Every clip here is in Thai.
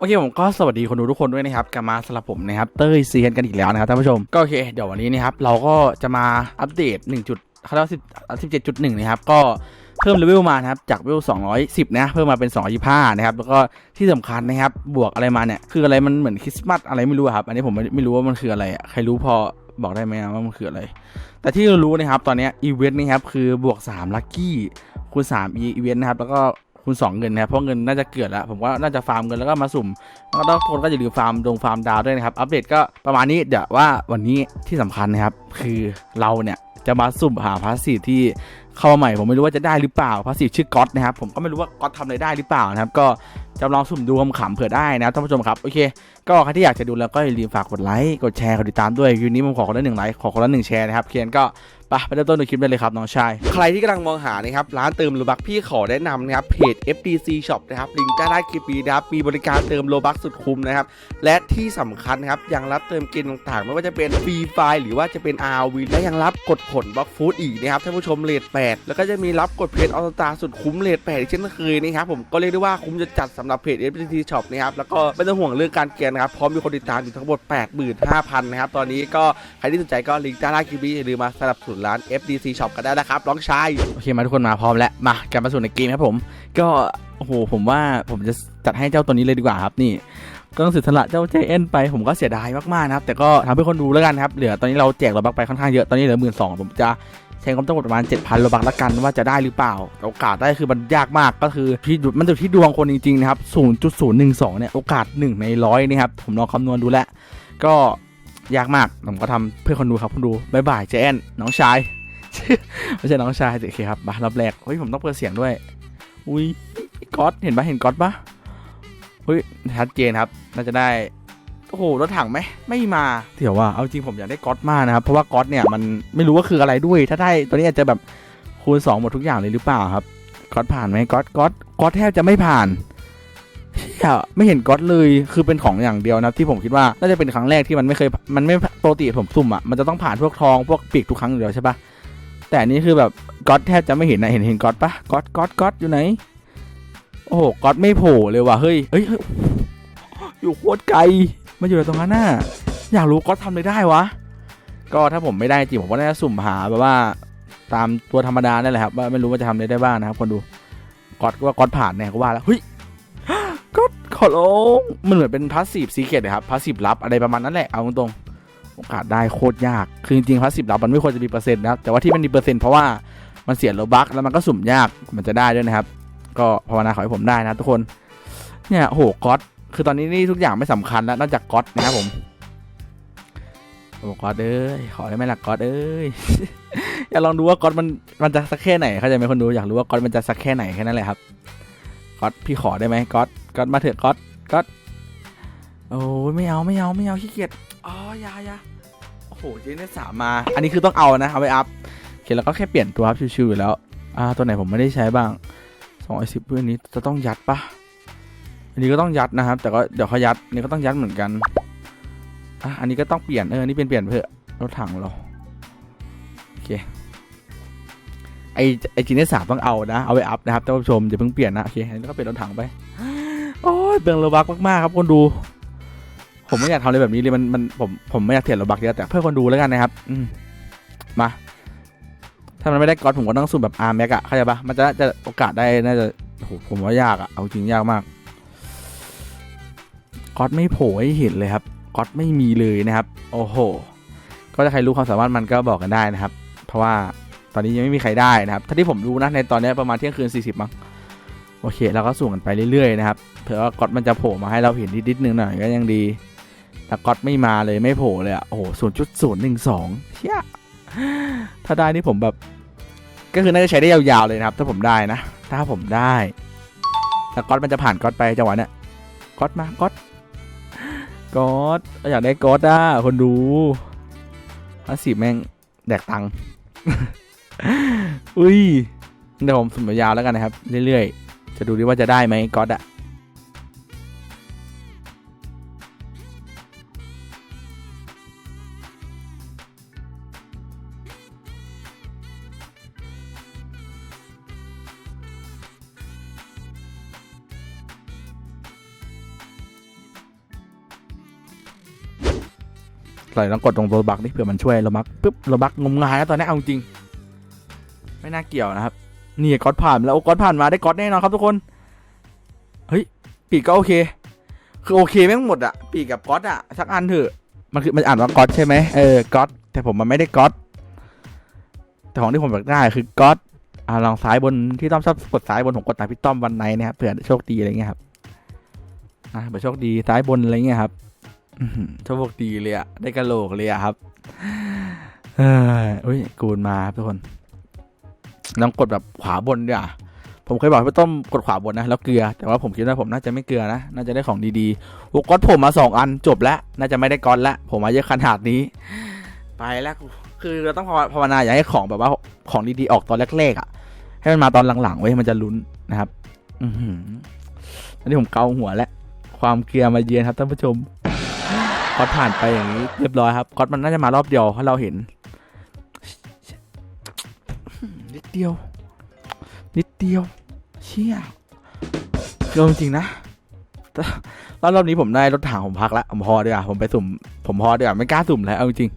โอเคผมก็สวัสดีคนดูทุกคนด้วยนะครับกลับมาสำหรับผมนะครับเต้ยเซียนกันอีกแล้วนะครับท่านผู้ชมก็โอเคเดี๋ยววันนี้นะครับเราก็จะมาอัปเดต1จุดเขาเรียกว่า10 17.1นะครับก็เพิ่มเลเวลมานะครับจากเลเวล210นะเพิ่มมาเป็น225นะครับแล้วก็ที่สำคัญนะครับบวกอะไรมาเนี่ยคืออะไรมันเหมือนคริสต์มาสอะไรไม่รู้ครับอันนี้ผมไม่รู้ว่ามันคืออะไรใครรู้พอบอกได้ไหมว่ามันคืออะไร แต่ที่เรารู้นะครับตอนเนี้อีเวนต์นะครับคือบวก3ลัคกี้คูณ3อีเวนต์นะครับแล้วก็ คูณ2เงินนะครับเพราะเงินน่าจะเกิดแล้วผมว่าน่าจะฟาร์มเงินแล้วก็มาสุ่มแล้วก็ทุกคนก็อย่าลืมฟาร์มดงฟาร์มดาวด้วยนะครับอัปเดตก็ประมาณนี้เดี๋ยวว่าวันนี้ที่สำคัญนะครับคือเราเนี่ยจะมาสุ่มหาพาสซีฟที่เข้ามาใหม่ผมไม่รู้ว่าจะได้หรือเปล่าพาสซีฟชื่อก๊อตนะครับผมก็ไม่รู้ว่าก๊อตทำอะไรได้หรือเปล่านะครับก็จะลองสุ่มดูขำเผื่อได้นะท่านผู้ชมครับโอเค ก็ใครที่อยากจะดูแล้วก็อย่าลืมฝากกดไลค์กดแชร์กดติดตามด้วยคืนนี้ผมขอคนละหนึ่งไลค์ขอคนละหนึ่งแชร์นะครับเคียนก็ ไปไปเริ่มต้นดูคลิปได้เลยครับน้องชาย ใครที่กำลังมองหานะครับร้านเติมโลบักพี่ขอแนะนำนะครับเพจ FDC Shop นะครับลิงก์ใต้ใต้คลิปนี้นะครับมีบริการเติมโลบักสุดคุ้มนะครับและที่สำคัญนะครับยังรับเติมเกมต่างๆ ไม่ว่าจะเป็นฟรีไฟล์หรือว่าจะเป็น RV และยังรับกดผลบล็อกฟูดอีกนะครับท่านผู้ชมเลท8แล้วก็จะมีรับกดเพจออสตาสุดคุ้มเลท8อีกเช่นเคยนะครับผมก็เรียกได้ว่าคุ้มจะจัดสำหรับเพจ FDC Shop นะครับแล้วก็ไม่ต้องห่วงเรื่องการเกณฑ์นะครับพร้อมมีคนติดตามอยู่ทั้งหมด85,000นะครับตอนนี้ก็ใครที่สนใจก็ลิงก์ใต้ใต้คลิปนี้อย่าลืมมาสนับสนุนร้าน FDC Shop กันได้นะครับน้องชายโอเคมาทุกคนมาพร้อมแล้ว มากลับมาสู่ในเกมครับผม ก็โอ้โหผมว่าผมจะจัดให้เจ้าตัวนี้เลยดีกว่าครับนี่ก็ต้องเสียสละเจ้าเจเอ็นไปผมก็เสียดายมากๆนะครับ แต่ก็ทำให้คนดูแล้วกันครับเหลือตอนนี้เราแจกโลบักไปค่อนข้างเยอะตอนนี้เหลือหมื่นสองผมจะใช้ความต้องประมาณ 7,000โลบักละกันว่าจะได้หรือเปล่า โอกาสได้คือมันยากมากก็คือที่มันอยู่ที่ดวงคนจริงๆนะครับ0.012เนี่ยโอกาส1ในร้อยนะครับผมลองคำนวณดูแล้วก็ ยากมาก ผมก็ทำเพื่อคนดูครับคนดูบายบายเจเอ็นน้องชาย ไม่ใช่น้องชายสิโอเคครับมารอบแรกเฮ้ยผมต้องเปิดเสียงด้วย อุ้ยก๊อตเห็นปะเห็นก๊อตปะเฮ้ยชัดเจนครับ น่าจะได้ โอ้โหรถถังไหมไม่มาเดี๋ยวว่าเอาจริงผมอยากได้ก๊อตมากนะครับ เพราะว่าก๊อตเนี่ยมันไม่รู้ว่าคืออะไรด้วย ถ้าได้ตัวนี้อาจจะแบบคูณสองหมดทุกอย่างเลยหรือเปล่าครับก๊อตผ่านไหมก๊อตก๊อตก๊อตแทบจะไม่ผ่าน เชี่ยไม่เห็นก๊อตเลยคือเป็นของอย่างเดียวนะที่ผมคิดว่าน่าจะเป็นครั้งแรกที่มันไม่เคยมันไม่ปกติผมสุ่มอะมันจะต้องผ่านพวกทองพวกปีกทุกครั้งอยู่แล้วใช่ปะแต่อันนี้คือแบบก๊อตแทบจะไม่เห็นนะเห็นเห็นก๊อตปะก๊อตก๊อตก๊อตอยู่ไหนโอ้โหก๊อตไม่โผล่เลยว่ะเฮ้ยเฮ้ยอยู่โคตรไกลมาอยู่ตรงนั้นน่ะอยากรู้ก๊อตทำอะไรได้วะก็ถ้าผมไม่ได้จริงผมก็น่าจะสุ่มหาแบบว่าตามตัวธรรมดานั่นแหละครับว่าไม่รู้ว่าจะทำอะไรได้บ้างนะครับคนดูก๊อตว่าก๊อตผ่านแน่ก็ว่าแล้วเฮ้ย ก๊อตขอร้องมันเหมือนเป็นพาสซีฟซีเคดครับพาสซีฟลับอะไรประมาณนั้นแหละเอาตรงๆโอกาสได้โคตรยาก คือจริงๆพาสซีฟลับมันไม่ควรจะมีเปอร์เซ็นต์นะครับแต่ว่าที่มันมีเปอร์เซ็นต์เพราะว่ามันเสียโลบักแล้วมันก็สุ่มยากมันจะได้ด้วยนะครับ ก็ภาวนาขอให้ผมได้นะทุกคนเนี่ยโหก๊อตคือตอนนี้นี่ทุกอย่างไม่สำคัญแล้วนอกจากก๊อตนะครับผมโอ้ก๊อตเอ้ยขอได้ไหมล่ะก๊อตเอ้ยอยากลองดูว่าก๊อตมันมันจะสักแค่ไหนเข้าใจไหมคนดูอยากรู้ว่าก๊อตมันจะสักแค่ไหนแค่นั้นแหละครับ ก๊อตพี่ขอได้ไหมก๊อตก๊อตมาเถอะก๊อตก๊อตโอ้ยไม่เอาไม่เอาไม่เอาขี้เกียจอ๋อยายาโอ้โหเจนได้สามมา อันนี้คือต้องเอานะเอาไปอัพโอเคแล้วก็แค่เปลี่ยนตัวครับชิวๆอยู่แล้วอ่าตัวไหนผมไม่ได้ใช้บ้างสองไอซิปเพื่อนนี้จะต้องยัดปะอันนี้ก็ต้องยัดนะครับ แต่ก็เดี๋ยวเขายัดนนี้ก็ต้องยัดเหมือนกันอะอันนี้ก็ต้องเปลี่ยนเออนี่เปลี่ยนเปลี่ยนเพื่อรถถังเราโอเค ไอไอจีนได้สามต้องเอานะ เอาไปอัพนะครับท่านผู้ชมอย่าเพิ่งเปลี่ยนนะโอเคอันนี้ก็เปลี่ยนรถถังไปโอ้ยเบืองโลบักมากๆครับคนดู ผมไม่อยากทำอะไรแบบนี้เลยมันมันผมผมไม่อยากเถียงโลบักเยอะแต่เพื่อคนดูแล้วกันนะครับอืมมาถ้ามันไม่ได้ก๊อตผมก็ต้องสุ่มแบบอาร์แม็กอะเข้าใจปะมันจะจะโอกาสได้น่าจะโอ้โหผมว่ายากอะเอาจริงยากมากก๊อตไม่โผล่ให้เห็นเลยครับก๊อตไม่มีเลยนะครับ โอ้โห ก็ถ้าใครรู้ความสามารถมันก็บอกกันได้นะครับ เพราะว่า ตอนนี้ยังไม่มีใครได้นะครับถ้าที่ผมรู้นะในตอนนี้ประมาณเที่ยงคืน 40มั้งโอเคเราก็สุ่มกันไปเรื่อยๆนะครับเผื่อว่าก๊อตมันจะโผล่มาให้เราเห็นนิดๆนึงหน่อยก็ยังดีแต่ก๊อตไม่มาเลยไม่โผล่เลยอะโอ้โหศูนย์จุดศูนย์หนึ่งสองเชี่ยถ้าได้นี่ผมแบบ ก็คือน่าจะใช้ได้ยาวๆเลยนะครับ ถ้าผมได้นะ ถ้าผมได้แต่ก๊อตมันจะผ่านก๊อตไปจังหวะเนี้ยก๊อตมาก๊อตก๊อตอยากได้ก๊อตอะคนดูห้าสิบแม่งแดกตังค์ อุ้ยเดี๋ยวผมสุ่มยาวแล้วกันนะครับ เรื่อยๆ จะดูดิว่าจะได้ไหมก๊อตอะใส่ต้องกดตรงโรบักนี่เผื่อมันช่วยโรบักปุ๊บโรบักงมงายแล้ตอนนี้เอาจริง ไม่น่าเกี่ยวนะครับ นี่ก๊อตผ่านแล้วก๊อตผ่านมาได้ก๊อตแน่นอนครับทุกคน เฮ้ย ปีกก็โอเค คือโอเคแม่งหมดอะปีกกับก๊อตอะสักอันเถอะ มันคือมันอ่านว่าก๊อตใช่ไหมเออ ก๊อต แต่ผมมันไม่ได้ก๊อต แต่ของที่ผมอยากได้คือก๊อตอ่าลองซ้ายบนที่ต้อมชอบกดซ้ายบนผมกดตามพี่ต้อมวันไหนนะครับเผื่อโชคดีอะไรเงี้ยครับอ่าเผื่อโชคดีซ้ายบนอะไรเงี้ยครับโชคดีเลยอะได้กระโหลกเลยอะครับเฮ้ยอุ้ยกูนมาครับทุกคน ลองกดแบบขวาบนด้วยอะผมเคยบอกให้พี่ต้อมกดขวาบนนะแล้วเกลือ แต่ว่าผมคิดว่าผมน่าจะไม่เกลือนะ น่าจะได้ของดีๆโอ้ก๊อตผมมาสองอันจบแล้ว น่าจะไม่ได้ก๊อตแล้วผมมาเยอะขนาดนี้ ไปแล้วคือเราต้องภาวนาอย่าให้ของแบบว่าของดีๆออกตอนแรกๆอะ ให้มันมาตอนหลังๆไว้มันจะลุ้นนะครับ อือันนี้ผมเกาหัวแล้วความเกลียร์มาเยือนครับท่านผู้ชมก๊อตผ่านไปอย่างนี้เรียบร้อยครับก๊อตมันน่าจะมารอบเดียวให้เราเห็น นิดเดียว นิดเดียว เชี่ยเกินจริงนะแล้วรอบนี้ผมได้รถถังผมพักแล้วผมพอดีกว่าผมไปสุ่ม ผมพอดีกว่าไม่กล้าสุ่มแล้วเอาจริง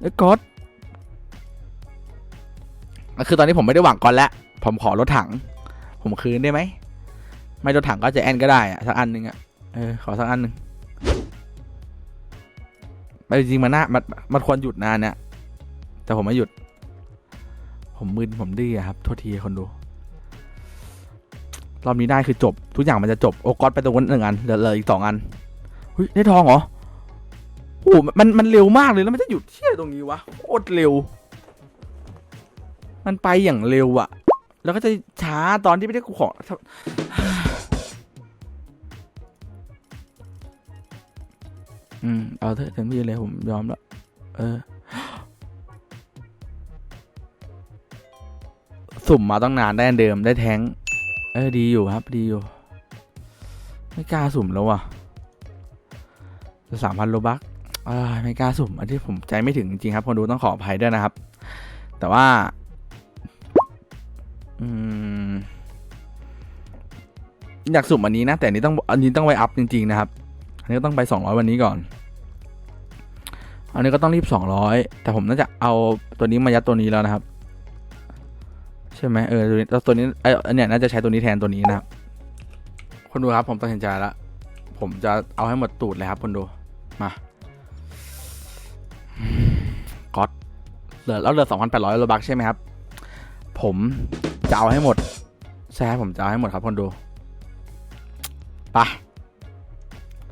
แล้วก๊อตคือตอนนี้ผมไม่ได้หวังก๊อตแล้วผมขอรถถัง ผมคืนได้ไหม ไม่รถถังก็จะแอนก็ได้อะสักอันหนึ่งอะเออขอสักอันหนึ่งไปจริงๆมันน่ามันมันควรหยุดนานเนี่ยแต่ผมไม่หยุด ผมมึนผมดื้อะครับโทษทีคนดู รอบนี้ได้คือจบ ทุกอย่างมันจะจบ โอ้ก๊อตไปตรงนั้นหนึ่งอันเหลืออีกสองอันเฮ้ยได้ทองเหรอโอ้มันมันเร็วมากเลยแล้วมันจะหยุดเชี่ยตรงนี้วะโคตรเร็ว มันไปอย่างเร็วอะแล้วก็จะช้าตอนที่ไม่ได้กูขออืมเอาเถอะเต็มที่เลยผมยอมแล้วเออ สุ่มมาต้องนานได้เดิมได้แท้ง เออดีอยู่ครับดีอยู่ ไม่กล้าสุ่มแล้วว่ะสามพันโลบักไม่กล้าสุ่ม อันที่ผมใจไม่ถึงจริงครับคนดูต้องขออภัยด้วยนะครับ แต่ว่า อืมอยากสุ่มอันนี้นะ แต่อันนี้ต้องอันนี้ต้องไวอัพจริงๆนะครับ อันนี้ก็ต้องไปสองร้อยวันนี้ก่อน อันนี้ก็ต้องรีบสองร้อยแต่ผมน่าจะเอาตัวนี้มายัดตัวนี้แล้วนะครับ ใช่ไหมเออตัวตัวนี้ไออันเนี้ยน่าจะใช้ตัวนี้แทนตัวนี้นะครับคนดูครับผมตัดสินใจแล้วผมจะเอาให้หมดตูดเลยครับคนดูมาก๊อตเหลือแล้วเหลือสองพันแปดร้อยโลบักใช่ไหมครับ ผมจะเอาให้หมดใช่ครับผมจะเอาให้หมดครับคนดูไปะ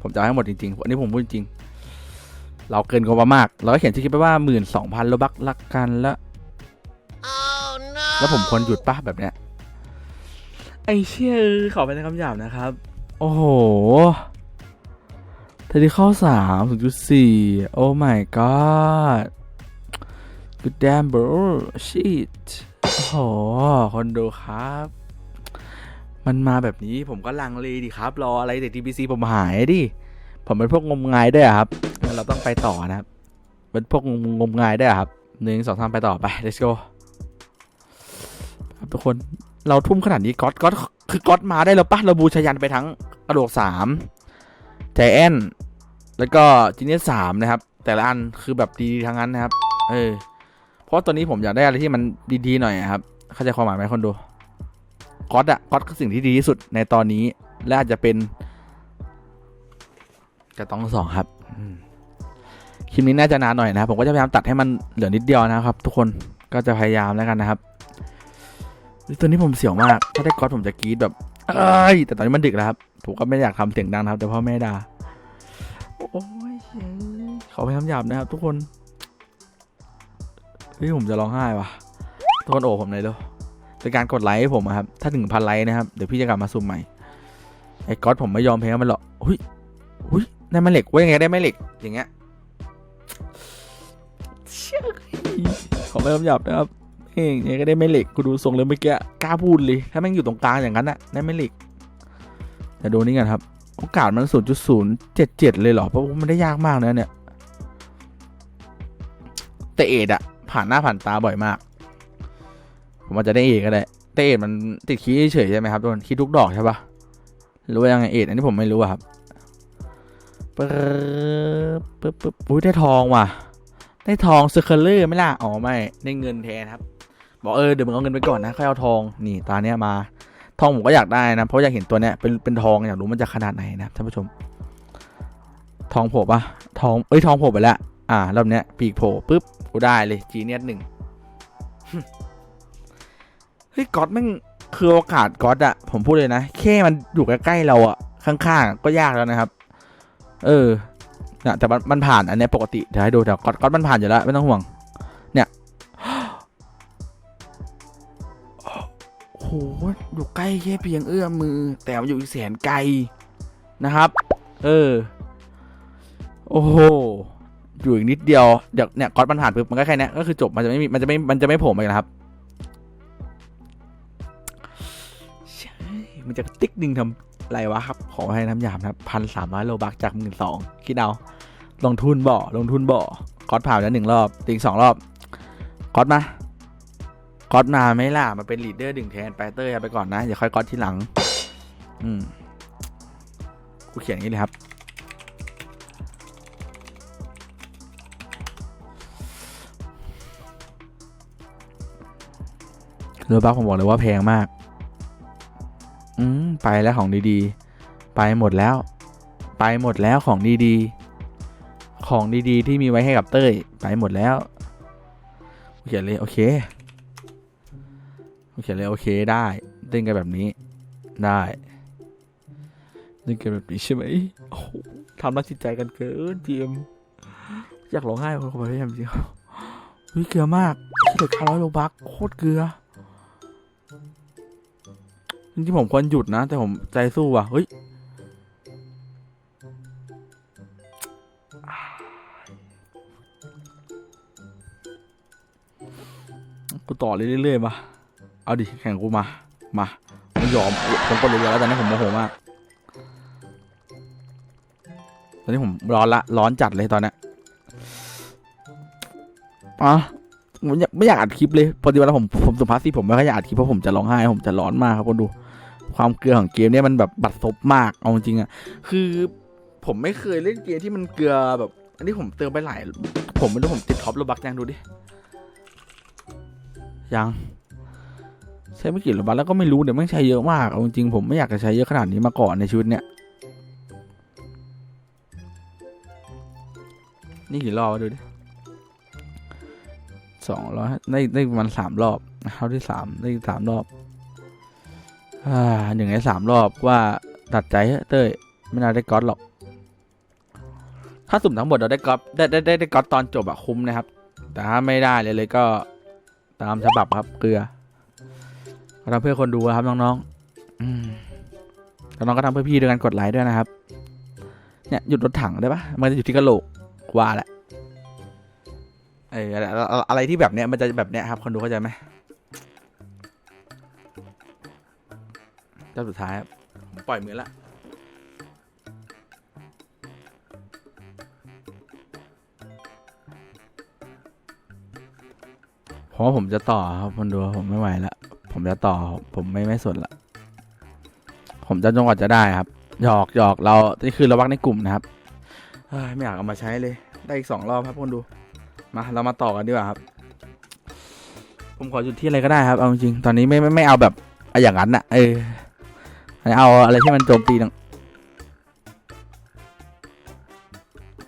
ผมจะเอาให้หมดจริงๆอันนี้ผมพูดจริงเราเกินกว่ามาก เราก็เขียนชื่อคลิปไปว่าหมื่นสองพันโลบักละกันแล้ว แล้วผมควรหยุดปะแบบเนี้ย ไอเชี่ยเออขอเป็นคำหยาบนะครับ โอ้โหเทอที่ข้อสามถึงจุดสี่โอ้ my god good damn bro shit โอ้โห คนดูครับ มันมาแบบนี้ผมก็ลังเลดิครับ รออะไรแต่ TBC ผมหายดิ ผมเป็นพวกงมงายด้วยอะครับงั้นเราต้องไปต่อนะครับ เป็นพวกงมงมงายด้วยอะครับหนึ่งสองสามไปต่อไป let's go ครับทุกคน เราทุ่มขนาดนี้ก๊อตก๊อตคือก๊อตมาได้แล้วปะเราบูชายันไปทั้งกระโหลกสามใจแอนแล้วก็จีเนียสามนะครับ แต่ละอันคือแบบดีๆทั้งนั้นนะครับ เออ เพราะตัวนี้ผมอยากได้อะไรที่มันดีๆหน่อยครับ เข้าใจความหมายไหมคนดูก๊อตอะก๊อตคือสิ่งที่ดีที่สุดในตอนนี้ และอาจจะเป็นจะต้องสองครับคลิปนี้น่าจะนานหน่อยนะครับผมก็จะพยายามตัดให้มันเหลือนิดเดียวนะครับ ทุกคนก็จะพยายามแล้วกันนะครับ ตัวนี้ผมเสียวมาก ถ้าได้ก๊อตผมจะกรี๊ดแบบเอ้ยแต่ตอนนี้มันดึกแล้วครับผมก็ไม่อยากทำเสียงดังนะครับ แต่พ่อแม่ด่าโอ้ยขอพยายามหยาบนะครับ ทุกคนเฮ้ยผมจะร้องไห้ว่ะทุกคนโอบผมหน่อยเร็วเป็นการกดไลค์ให้ผมครับ ถ้าถึงพันไลค์นะครับ เดี๋ยวพี่จะกลับมาซูมใหม่ ไอ้ก๊อตผมไม่ยอมแพ้มันหรอกหุ้ยหุ้ยได้แม่เหล็กว่ายังไงได้แม่เหล็ก อย่างเงี้ยขอพยายามหยาบนะครับ ยังก็ได้ไม่เหล็กกูดูทรงเลยเมื่อกี้กล้าพูดเลยถ้าแม่งอยู่ตรงกลางอย่างนั้นน่ะได้ไม่เหล็ก แต่ดูนี่กันครับโอกาสมันศูนย์จุดศูนย์เจ็ดเจ็ดเลยเหรอเพราะว่ามันได้ยากมากนะเนี่ยแต่เอ็ดอะผ่านหน้าผ่านตาบ่อยมาก ผมอาจจะได้เอ็ดก็ได้แต่เอ็ดมันติดคีย์เฉยใช่ไหมครับทุกคนคีย์ทุกดอกใช่ปะหรือว่ายังไงเอ็ดอันนี้ผมไม่รู้อะครับปึ๊บปึ๊บปึ๊บอุ้ยได้ทองว่ะ ได้ทองเซอร์เคิลเลอร์ไม่ล่ะ อ๋อ ไม่ ได้เงินแทนครับ บอกเออเดี๋ยวมึงเอาเงินไปก่อนนะค่อยเอาทองนี่ตาเนี้ยมา ทองผมก็อยากได้นะเพราะอยากเห็นตัวเนี้ยเป็นเป็นทองอยากรู้มันจะขนาดไหนนะท่านผู้ชม ทองโผล่ปะทองเอ้ยทองโผล่ไปแล้วอ่ารอบเนี้ยปีกโผล่ปุ๊บกูได้เลยจีเนียสหนึ่งเฮ้ยก๊อตแม่งคือโอกาสก๊อตอะผมพูดเลยนะแค่มันอยู่ใกล้ๆเราอะข้างๆก็ยากแล้วนะครับ เออนะแต่มันผ่านอันเนี้ยปกติเดี๋ยวให้ดูเดี๋ยวก๊อตก๊อตมันผ่านอยู่แล้วไม่ต้องห่วง อยู่ใกล้แค่เพียงเอื้อมมือ แต่มันอยู่อีกแสนไกลนะครับ เออ โอ้โหอยู่อีกนิดเดียวเดี๋ยวเนี่ยก๊อตมันผ่านปุ๊บมันก็แค่นี้ก็คือจบมันจะไม่มีมันจะไม่มันจะไม่โผล่มาอีกแล้วครับเช่มันจะติ๊กหนึ่งทำอะไรวะครับ ขอให้น้ำยามนะครับพันสามร้อยโลบักจากหมื่นสองคิดเอาลงทุนบ่อลงทุนบ่อก๊อตผ่านแล้วหนึ่งรอบติงสองรอบก๊อตมา ก๊อตมาไหม่ล่ะ มาเป็นลีดเดอร์ดึงแทนไปเตอร์ไปก่อนนะอย่าค่อยก๊อตทีหลัง อืมกูเขียนอย่างนี้เลยครับโลบักผมบอกเลยว่าแพงมาก อืม ไปแล้วของดีๆ ไปหมดแล้ว ไปหมดแล้วของดีๆ ของดีๆ ที่มีไว้ให้กับเต้ย ไปหมดแล้ว เขียนเลย โอเค ขียนเลยโอเคได้เล่นกันแบบนี้ได้เล่นกันแบบนี้ใช่ไหมโอ้โหทำรักจิตใจกันเกินทีมอยากร้องไห้คนคนไปพยายามจริงเฮ้ยเกลือมากเหลือคาร้อยโลบักโคตรเกลือจริงๆผมควรหยุดนะ แต่ผมใจสู้ว่ะเฮ้ยกูต่อเรื่อยๆมา เอาดิ แข่งกูมา มาไม่ยอม ผมกดเรือยแล้วตอนนี้ผมโมโหมาก ตอนนี้ผมร้อนละ ร้อนจัดเลยตอนนี้อะผมอไม่อยากอัดคลิปเลยปกติเวลาผมผมสุภาพสิผมไม่ค่อยอยากอัดคลิปเพราะผมจะร้องไห้ผมจะร้อนมากครับคนดู ความเกลือของเกมเนี่ยมันแบบบัดซบมากเอาจริงอะคือผมไม่เคยเล่นเกมที่มันเกลือแบบ อันนี้ผมเติมไปหลาย ผมไม่รู้ผมติดท็อปโรบักยังดูดิยัง ใช้ไม่กี่โรบักแล้วก็ไม่รู้เดี๋ยวแม่งใช้เยอะมากเอาจริงๆผมไม่อยากจะใช้เยอะขนาดนี้มาก่อนในชีวิตเนี้ยนี่กี่รอบดูดิสองร้อยได้ได้ประมาณสามรอบเข้าที่สามได้สามรอบอ่าหนึ่งในสามรอบว่าตัดใจเต้ยไม่น่าได้ก๊อตหรอก ถ้าสุ่มทั้งหมดเราได้ก๊อตได้ได้ได้ได้ก๊อตตอนจบอะคุ้มนะครับ แต่ถ้าไม่ได้เลยเลยก็ตามฉบับครับเกลือ ก็ทำเพื่อคนดูครับน้องๆแล้วน้องก็ทำเพื่อพี่ด้วยกันกดไลค์ด้วยนะครับ เนี่ยหยุดรถถังได้ปะมันจะอยู่ที่กระโหลกว่าแหละเอออะไรอะไรที่แบบเนี้ยมันจะแบบเนี้ยครับคนดูเข้าใจไหมเจ้สุดท้ายครับปล่อยมือละเพราะผมจะต่อครับคนดูผมไม่ไหวละ ผมจะต่อ ผมไม่ไม่สนละ ผมจะจนกว่าจะได้ครับ หยอกหยอกเรานี่คือระวักในกลุ่มนะครับเอ้ยไม่อยากเอามาใช้เลย ได้อีกสองรอบครับคนดู มาเรามาต่อกันดีกว่าครับ ผมขอจุดที่อะไรก็ได้ครับ เอาจริง ตอนนี้ไม่ไม่ไม่เอาแบบอาอย่างนั้นอะเออเอาอะไรที่มันโจมตีดัง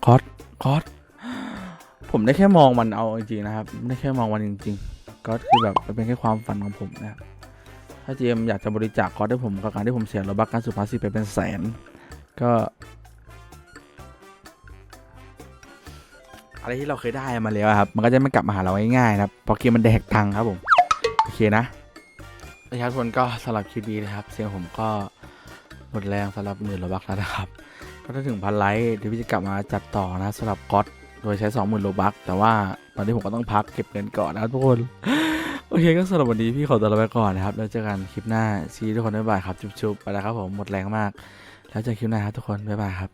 คอสคอสผมได้แค่มองมันเอาจริงๆนะครับ ได้แค่มองมันจริง ๆ ก็คือแบบเป็นแค่ความฝันของผมนะถ้าเจมอยากจะบริจาคคอสให้ผมกับการที่ผมเสียโลบักการสุภาษิตไปเป็นแสน ก็ อะไรที่เราเคยได้มาแล้วครับ มันก็จะไม่กลับมาหาเราง่ายๆนะครับพราะเกมมันแดกตังครับผม โอเคนะนะครับทุกคนก็สำหรับคลิปนี้นะครับ เสียงผมก็หมดแรงสำหรับหมื่นโลบักแล้วนะครับ ก็ถ้าถึงพันไลค์เดี๋ยวพี่จะกลับมาจัดต่อนะสำหรับก๊อต โดยใช้สองหมื่นโลบักแต่ว่าตอนนี้ผมก็ต้องพักเก็บเงินก่อนนะครับทุกคน โอเคก็สำหรับวันนี้พี่ขอตัวลาไปก่อนนะครับ แล้วเจอกันคลิปหน้าซีทุกคนบ๊ายบายครับ จุ๊บๆไปแล้วครับผมหมดแรงมาก แล้วเจอคลิปหน้าครับทุกคนบ๊ายบายครับ